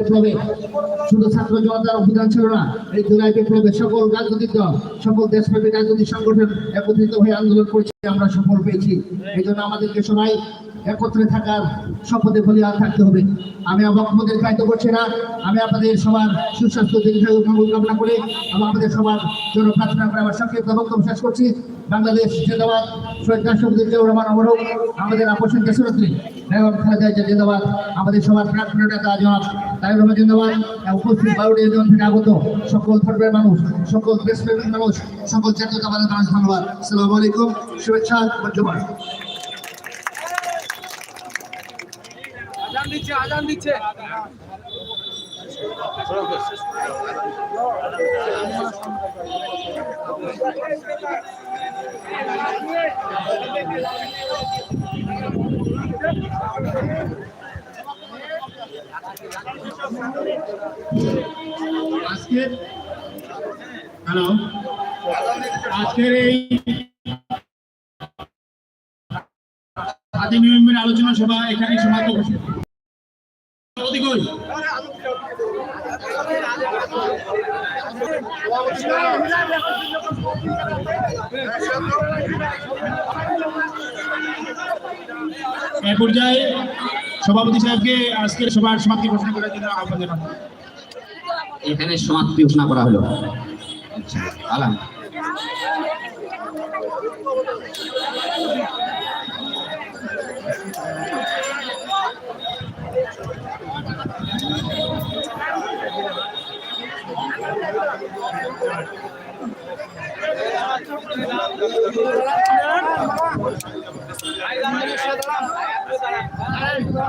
বিপ্লবে শুধু ছাত্র জনতার অভিযান ছিল না, এই জুলাই বিপ্লবে সকল রাজনৈতিক দল, সকল দেশব্যাপী রাজনৈতিক সংগঠন একত্রিত হয়ে আন্দোলন করেছে, আমরা সফল পেয়েছি। এই জন্য আমাদেরকে সবাই একত্রে থাকার শপথে বলিয়ান থাকতে হবে। আমি বক্তব্য দীর্ঘায়িত করছি না, আমি আপনাদের সবার সুস্বাস্থ্য, দীর্ঘায়ু কামনা করে এবং আমাদের সবার জন্য প্রার্থনা করে আমার সংক্ষিপ্ত বক্তব্য শেষ করছি। বাংলাদেশ জিন্দাবাদ। শহীদ রাষ্ট্রপতি জিয়াউর রহমান অমরক। আমাদের আপোষের দেশরত্রী বেগম খালেদা জিয়া জিন্দাবাদ। আমাদের সবার প্রার্থনা নেতা জনাব তাই রহমান জিন্দাবাদ। উপস্থিত বারোটি জন থেকে আগত সকল ধর্মের মানুষ, সকল দেশপ্রেমিক মানুষ, সকল জাতীয়তাবাদের মানুষ, ধন্যবাদ। আসসালামু আলাইকুম। শুভেচ্ছা ধন্যবাদ আজান দিচ্ছে আজান দিচ্ছে। আজকের হ্যালো আজকের এই আদি নভেম্বর আলোচনা সভা এখানে সমাপ্ত করছে সভাপতি কই? এ পর্যায়ে সভাপতি সাহেবকে আজকের সভার সমাপ্তি ঘোষণা করার জন্য আহ্বান জানাব এখানে সমাপ্তি ঘোষণা করা হলো। আলাম।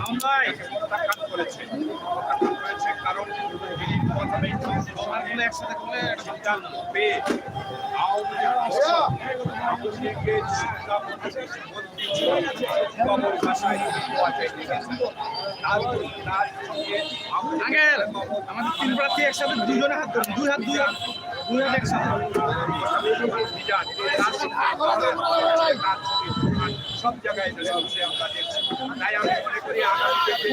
হামলায় প্রত্যাখ্যান করেছে প্রত্যাখ্যান করেছে কারণ তিনি প্রথমেই সমাজগুলো একসাথে করে সিদ্ধান্ত পেয়ে আওয়ামী লীগ আওয়ামী লীগের আমাদের তিন প্রার্থী একসাথে দুজনে হাত ধরুন দুই হাত দুই হাত দুই হাত একসাথে সব জায়গায় চলছে আমরা দেখছি তাই আমি মনে করি আগামীতে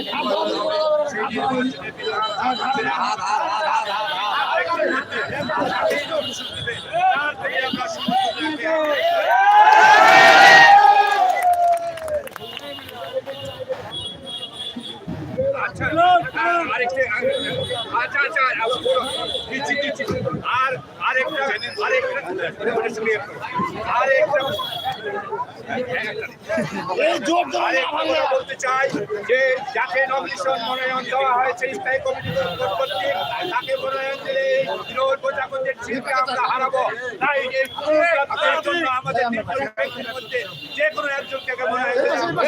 আচ্ছা আচ্ছা আচ্ছা আর আরেকটা আরেকটা আরেকটা বলতে চাই যে যাকে নমিনেশন মনোনয়ন দেওয়া হয়েছে স্থায়ী কমিটি কর্তৃক তাকে মনোনয়ন দিলে এই বিরোধ প্রজাপতির ছিলকে আমরা হারাবো। তাই এই পুরস্কারের জন্য আমাদের মধ্যে যে কোনো একজনকে মনোনয়ন দিতে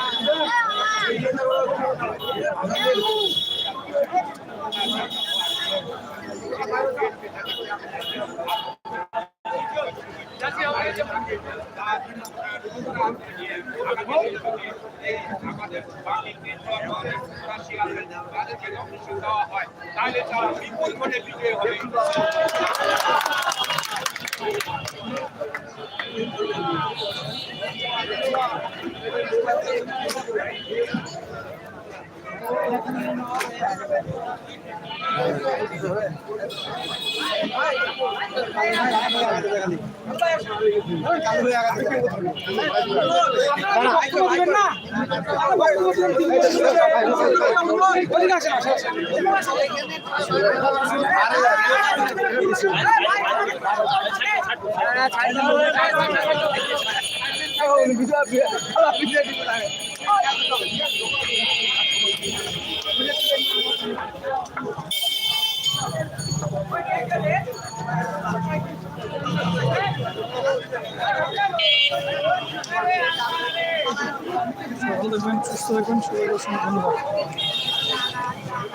আমাদের বাকি তাদেরকে দেওয়া হয় তাহলে তারা বিপুল ভোটে বিজয়ী হবে বিজয় Alle sind, ist der Wunsch, dass man